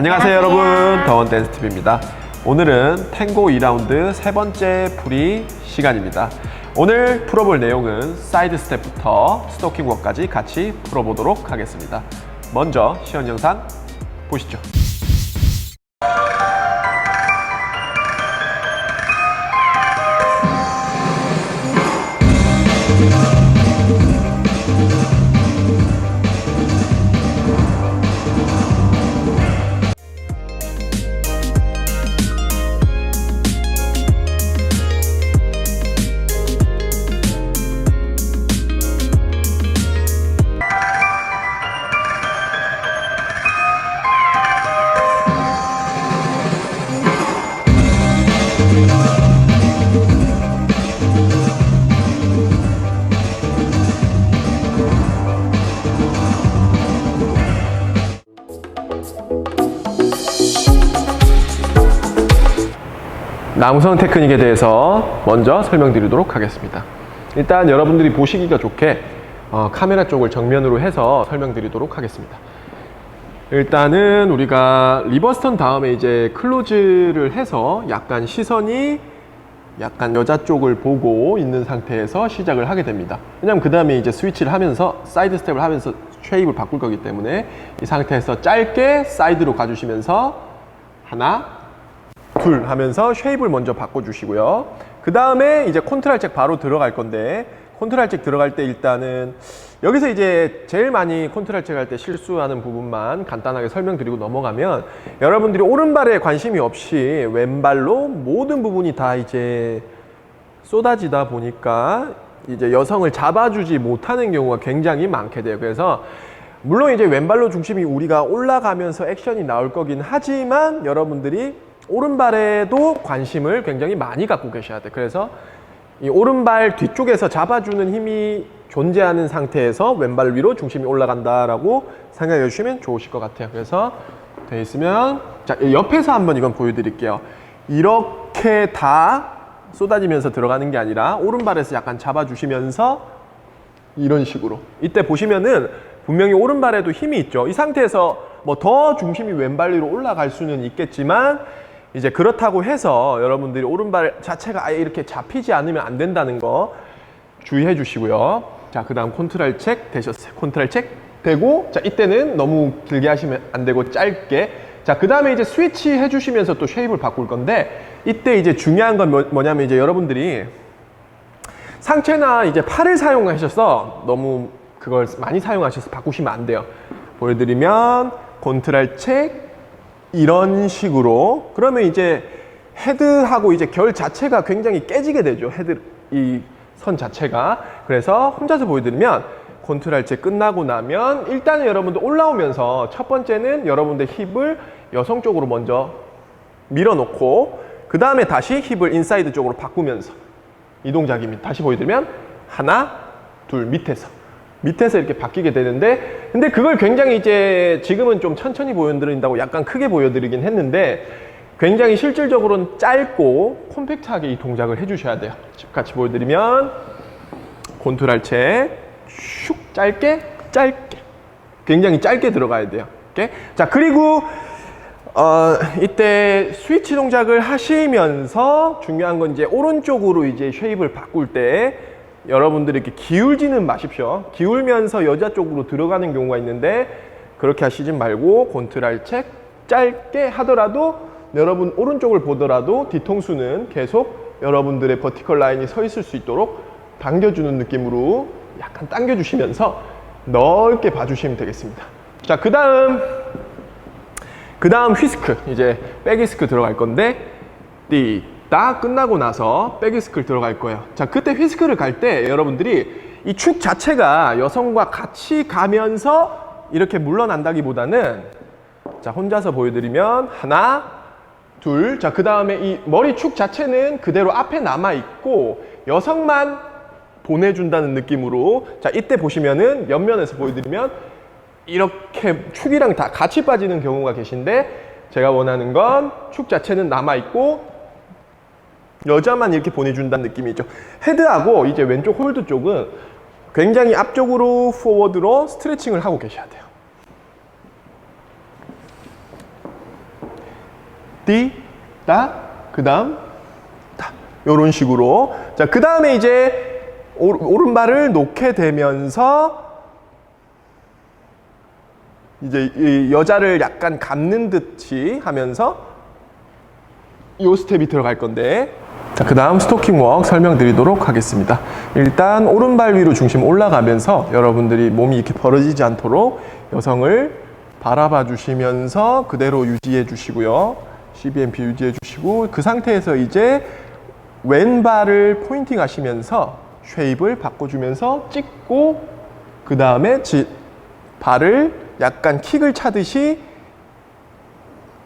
안녕하세요 여러분. 더원 댄스TV입니다. 오늘은 탱고 2라운드 세 번째 풀이 시간입니다. 오늘 풀어볼 내용은 사이드 스텝부터 스토킹 워까지 같이 풀어보도록 하겠습니다. 먼저 시연 영상 보시죠 남성 테크닉에 대해서 먼저 설명드리도록 하겠습니다. 일단 여러분들이 보시기가 좋게 어, 카메라 쪽을 정면으로 해서 설명드리도록 하겠습니다. 일단은 우리가 리버스턴 다음에 이제 클로즈를 해서 약간 시선이 약간 여자 쪽을 보고 있는 상태에서 시작을 하게 됩니다. 왜냐면 그 다음에 이제 스위치를 하면서 사이드 스텝을 하면서 쉐입을 바꿀 거기 때문에 이 상태에서 짧게 사이드로 가주시면서 하나, 둘 하면서 쉐입을 먼저 바꿔주시고요. 그 다음에 이제 콘트랄책 바로 들어갈 건데 콘트랄책 들어갈 때 일단은 여기서 이제 제일 많이 콘트랄책 할 때 실수하는 부분만 간단하게 설명드리고 넘어가면 여러분들이 오른발에 관심이 없이 왼발로 모든 부분이 다 이제 쏟아지다 보니까 이제 여성을 잡아주지 못하는 경우가 굉장히 많게 돼요. 그래서 물론 이제 왼발로 중심이 우리가 올라가면서 액션이 나올 거긴 하지만 여러분들이 오른발에도 관심을 굉장히 많이 갖고 계셔야 돼. 그래서 이 오른발 뒤쪽에서 잡아주는 힘이 존재하는 상태에서 왼발 위로 중심이 올라간다라고 생각해 주시면 좋으실 것 같아요. 그래서 돼 있으면 자 옆에서 한번 이건 보여드릴게요. 이렇게 다 쏟아지면서 들어가는 게 아니라 오른발에서 약간 잡아주시면서 이런 식으로 이때 보시면은 분명히 오른발에도 힘이 있죠. 이 상태에서 뭐 더 중심이 왼발 위로 올라갈 수는 있겠지만 이제 그렇다고 해서 여러분들이 오른발 자체가 아예 이렇게 잡히지 않으면 안 된다는 거 주의해 주시고요. 자, 그 다음 콘트랄 책 되셨어요. 콘트랄 책 되고, 자, 이때는 너무 길게 하시면 안 되고 짧게. 자, 그 다음에 이제 스위치 해 주시면서 또 쉐입을 바꿀 건데, 이때 이제 중요한 건 뭐- 뭐냐면 이제 여러분들이 상체나 이제 팔을 사용하셔서 너무 그걸 많이 사용하셔서 바꾸시면 안 돼요. 보여드리면 콘트랄 책 이런 식으로 그러면 이제 헤드하고 이제 결 자체가 굉장히 깨지게 되죠. 헤드 이 선 자체가 그래서 혼자서 보여드리면 컨트롤 체 끝나고 나면 일단은 여러분들 올라오면서 첫 번째는 여러분들 힙을 여성 쪽으로 먼저 밀어놓고 그 다음에 다시 힙을 인사이드 쪽으로 바꾸면서 이 동작입니다. 다시 보여드리면 하나, 둘 밑에서 밑에서 이렇게 바뀌게 되는데 근데 그걸 굉장히 이제 지금은 좀 천천히 보여드린다고 약간 크게 보여드리긴 했는데 굉장히 실질적으로는 짧고 콤팩트하게 이 동작을 해주셔야 돼요. 같이 보여드리면 곤투랄 채슉 짧게 짧게 굉장히 짧게 들어가야 돼요. 이렇게 자 그리고 어, 이때 스위치 동작을 하시면서 중요한 건 이제 오른쪽으로 이제 쉐입을 바꿀 때 여러분들이 이렇게 기울지는 마십시오. 기울면서 여자 쪽으로 들어가는 경우가 있는데 그렇게 하시지 말고 곤트랄 책 짧게 하더라도 여러분 오른쪽을 보더라도 뒤통수는 계속 여러분들의 버티컬 라인이 서 있을 수 있도록 당겨주는 느낌으로 약간 당겨주시면서 넓게 봐주시면 되겠습니다. 자, 그 다음 그 다음 휘스크 이제 백이스크 들어갈 건데 띠 딱 끝나고 나서 백이스크를 들어갈 거예요. 자 그때 휘스크를 갈 때 여러분들이 이 축 자체가 여성과 같이 가면서 이렇게 물러난다기보다는 자 혼자서 보여드리면 하나 둘 자 그 다음에 이 머리 축 자체는 그대로 앞에 남아 있고 여성만 보내준다는 느낌으로 자 이때 보시면은 옆면에서 보여드리면 이렇게 축이랑 다 같이 빠지는 경우가 계신데 제가 원하는 건 축 자체는 남아 있고 여자만 이렇게 보내준다는 느낌이죠. 헤드하고 이제 왼쪽 홀드 쪽은 굉장히 앞쪽으로 포워드로 스트레칭을 하고 계셔야 돼요. 띠, 따, 그 다음 다. 요런 식으로. 자, 그 다음에 이제 오, 오른발을 놓게 되면서 이제 이 여자를 약간 감는 듯이 하면서 요 스텝이 들어갈 건데 자, 그 다음 스토킹 웍 설명드리도록 하겠습니다. 일단 오른발 위로 중심 올라가면서 여러분들이 몸이 이렇게 벌어지지 않도록 여성을 바라봐 주시면서 그대로 유지해 주시고요. CBMP 유지해 주시고 그 상태에서 이제 왼발을 포인팅 하시면서 쉐입을 바꿔주면서 찍고 그 다음에 발을 약간 킥을 차듯이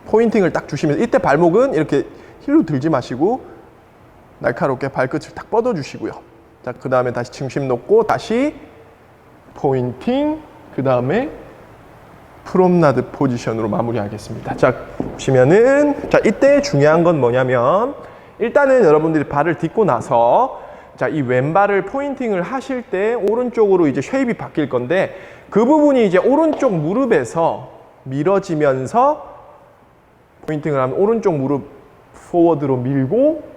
포인팅을 딱 주시면 이때 발목은 이렇게 힐로 들지 마시고 날카롭게 발끝을 딱 뻗어 주시고요. 자, 그 다음에 다시 중심 놓고 다시 포인팅, 그 다음에 프롬나드 포지션으로 마무리하겠습니다. 자, 보시면은 자, 이때 중요한 건 뭐냐면 일단은 여러분들이 발을 딛고 나서 자, 이 왼발을 포인팅을 하실 때 오른쪽으로 이제 쉐입이 바뀔 건데 그 부분이 이제 오른쪽 무릎에서 밀어지면서 포인팅을 하면 오른쪽 무릎 포워드로 밀고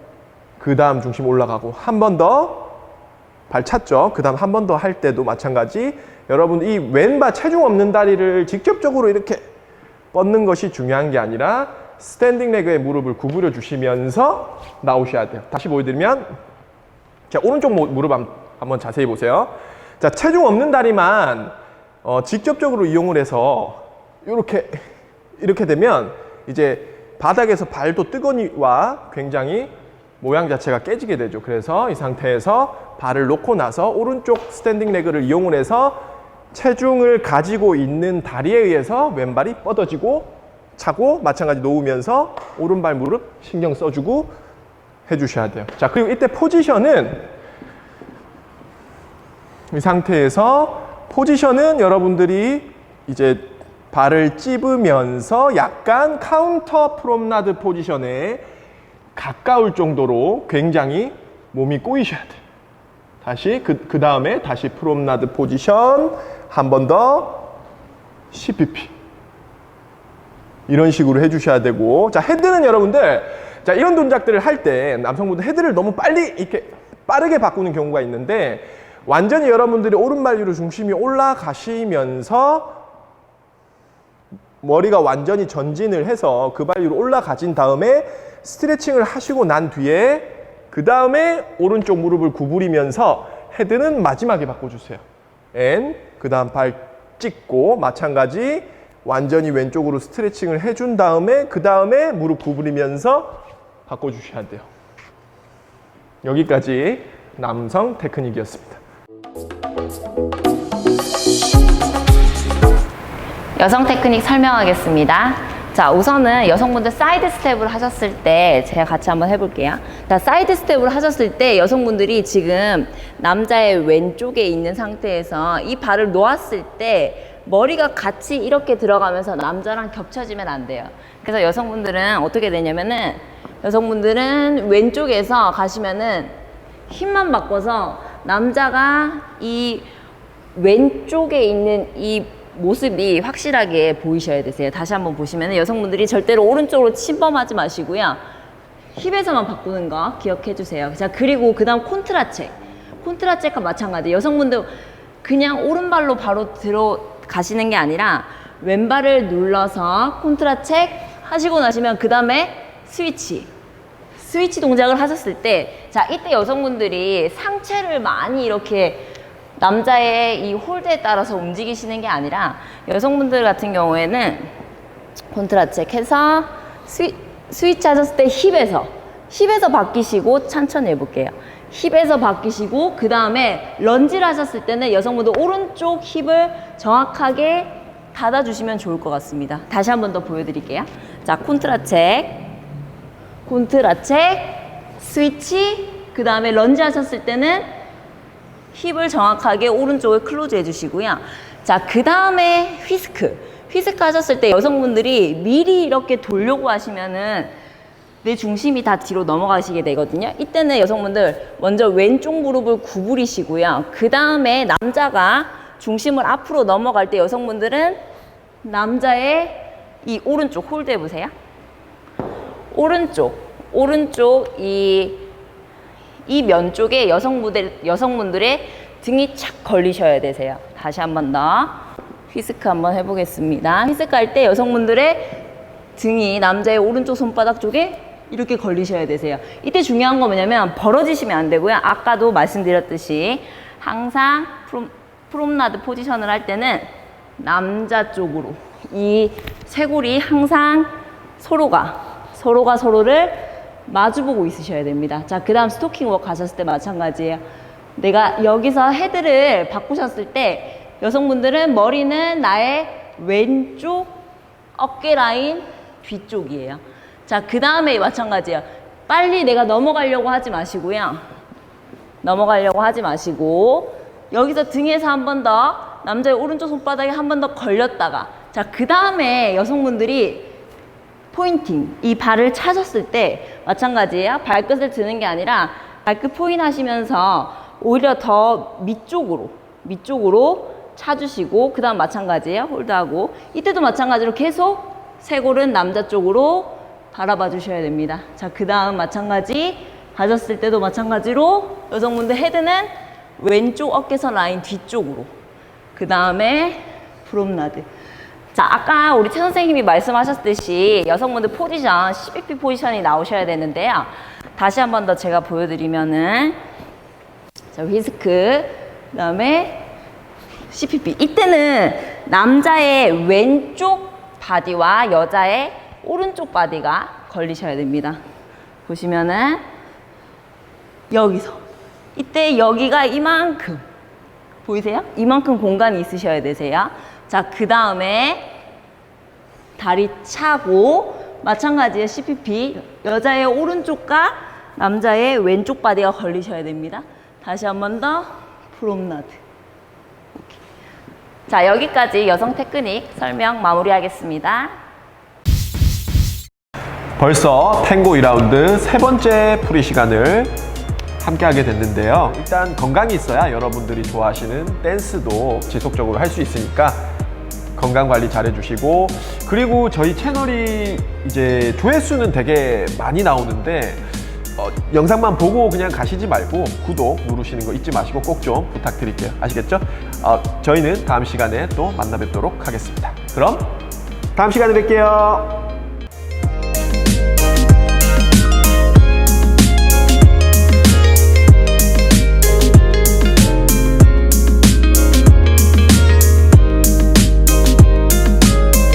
그 다음 중심 올라가고 한 번 더 발 찼죠. 그 다음 한 번 더 할 때도 마찬가지. 여러분 이 왼발 체중 없는 다리를 직접적으로 이렇게 뻗는 것이 중요한 게 아니라 스탠딩 레그의 무릎을 구부려 주시면서 나오셔야 돼요. 다시 보여드리면 자 오른쪽 무- 무릎 한- 한번 자세히 보세요. 자 체중 없는 다리만 어, 직접적으로 이용을 해서 이렇게 이렇게 되면 이제 바닥에서 발도 뜨거니와 굉장히 모양 자체가 깨지게 되죠. 그래서 이 상태에서 발을 놓고 나서 오른쪽 스탠딩 레그를 이용을 해서 체중을 가지고 있는 다리에 의해서 왼발이 뻗어지고 차고 마찬가지 놓으면서 오른발 무릎 신경 써주고 해주셔야 돼요. 자, 그리고 이때 포지션은 이 상태에서 포지션은 여러분들이 이제 발을 찝으면서 약간 카운터 프롬나드 포지션에 가까울 정도로 굉장히 몸이 꼬이셔야 돼요. 다시 그, 그 다음에 다시 프롬나드 포지션 한 번 더 CPP 이런 식으로 해주셔야 되고 자 헤드는 여러분들 자 이런 동작들을 할 때 남성분들 헤드를 너무 빨리 이렇게 빠르게 바꾸는 경우가 있는데 완전히 여러분들이 오른발 위로 중심이 올라가시면서 머리가 완전히 전진을 해서 그 발 위로 올라가진 다음에 스트레칭을 하시고 난 뒤에 그 다음에 오른쪽 무릎을 구부리면서 헤드는 마지막에 바꿔주세요. N 그 다음 발 찍고 마찬가지 완전히 왼쪽으로 스트레칭을 해준 다음에 그 다음에 무릎 구부리면서 바꿔주셔야 돼요. 여기까지 남성 테크닉이었습니다. 여성 테크닉 설명하겠습니다. 자, 우선은 여성분들 사이드 스텝을 하셨을 때 제가 같이 한번 해볼게요. 자, 사이드 스텝을 하셨을 때 여성분들이 지금 남자의 왼쪽에 있는 상태에서 이 발을 놓았을 때 머리가 같이 이렇게 들어가면서 남자랑 겹쳐지면 안 돼요. 그래서 여성분들은 어떻게 되냐면은 여성분들은 왼쪽에서 가시면은 힘만 바꿔서 남자가 이 왼쪽에 있는 이 모습이 확실하게 보이셔야 되세요. 다시 한번 보시면 여성분들이 절대로 오른쪽으로 침범하지 마시고요. 힙에서만 바꾸는 거 기억해 주세요. 자, 그리고 그 다음 콘트라체. 콘트라체과 마찬가지. 여성분들 그냥 오른발로 바로 들어가시는 게 아니라 왼발을 눌러서 콘트라체 하시고 나시면 그 다음에 스위치. 스위치 동작을 하셨을 때, 자, 이때 여성분들이 상체를 많이 이렇게 남자의 이 홀드에 따라서 움직이시는 게 아니라 여성분들 같은 경우에는 콘트라책 해서 스위, 스위치 하셨을 때 힙에서 힙에서 바뀌시고 천천히 해볼게요. 힙에서 바뀌시고 그 다음에 런지를 하셨을 때는 여성분들 오른쪽 힙을 정확하게 닫아주시면 좋을 것 같습니다. 다시 한 번 더 보여드릴게요. 자, 콘트라책 콘트라책 스위치 그 다음에 런지 하셨을 때는 힙을 정확하게 오른쪽에 클로즈 해주시고요. 자, 그 다음에 휘스크. 휘스크 하셨을 때 여성분들이 미리 이렇게 돌려고 하시면은 내 중심이 다 뒤로 넘어가시게 되거든요. 이때는 여성분들 먼저 왼쪽 무릎을 구부리시고요. 그 다음에 남자가 중심을 앞으로 넘어갈 때 여성분들은 남자의 이 오른쪽 홀드 해보세요. 오른쪽, 오른쪽 이, 이 면 쪽에 여성분들, 여성분들의 등이 착 걸리셔야 되세요. 다시 한 번 더. 휘스크 한번 해보겠습니다. 휘스크 할 때 여성분들의 등이 남자의 오른쪽 손바닥 쪽에 이렇게 걸리셔야 되세요. 이때 중요한 거 뭐냐면 벌어지시면 안 되고요. 아까도 말씀드렸듯이 항상 프롬, 프롬나드 포지션을 할 때는 남자 쪽으로 이 쇄골이 항상 서로가 서로가 서로를 마주보고 있으셔야 됩니다. 자, 그 다음 스토킹 웍 가셨을 때 마찬가지예요. 내가 여기서 헤드를 바꾸셨을 때 여성분들은 머리는 나의 왼쪽 어깨 라인 뒤쪽이에요. 자, 그 다음에 마찬가지예요. 빨리 내가 넘어가려고 하지 마시고요. 넘어가려고 하지 마시고 여기서 등에서 한 번 더 남자의 오른쪽 손바닥에 한 번 더 걸렸다가 자, 그 다음에 여성분들이 포인팅 이 발을 찾았을 때 마찬가지예요. 발끝을 드는 게 아니라 발끝 포인 하시면서 오히려 더 밑쪽으로 밑쪽으로 차주시고 그 다음 마찬가지예요. 홀드하고 이때도 마찬가지로 계속 쇄골은 남자 쪽으로 바라봐 주셔야 됩니다. 자, 그 다음 마찬가지 가졌을 때도 마찬가지로 여성분들 헤드는 왼쪽 어깨선 라인 뒤쪽으로 그 다음에 프롬나드 자, 아까 우리 최 선생님이 말씀하셨듯이 여성분들 포지션, 12P 포지션이 나오셔야 되는데요. 다시 한 번 더 제가 보여드리면은, 자, 휘스크, 그 다음에 CPP. 이때는 남자의 왼쪽 바디와 여자의 오른쪽 바디가 걸리셔야 됩니다. 보시면은, 여기서. 이때 여기가 이만큼. 보이세요? 이만큼 공간이 있으셔야 되세요. 자, 그 다음에 다리 차고 마찬가지의 CPP 여자의 오른쪽과 남자의 왼쪽 바디가 걸리셔야 됩니다. 다시 한 번 더 프롬나드. 오케이. 자, 여기까지 여성 테크닉 설명 마무리하겠습니다. 벌써 탱고 2라운드 세 번째 풀이 시간을 함께 하게 됐는데요. 일단 건강이 있어야 여러분들이 좋아하시는 댄스도 지속적으로 할 수 있으니까 건강 관리 잘 해주시고 그리고 저희 채널이 이제 조회수는 되게 많이 나오는데 어, 영상만 보고 그냥 가시지 말고 구독 누르시는 거 잊지 마시고 꼭 좀 부탁드릴게요. 아시겠죠? 어, 저희는 다음 시간에 또 만나 뵙도록 하겠습니다. 그럼 다음 시간에 뵐게요.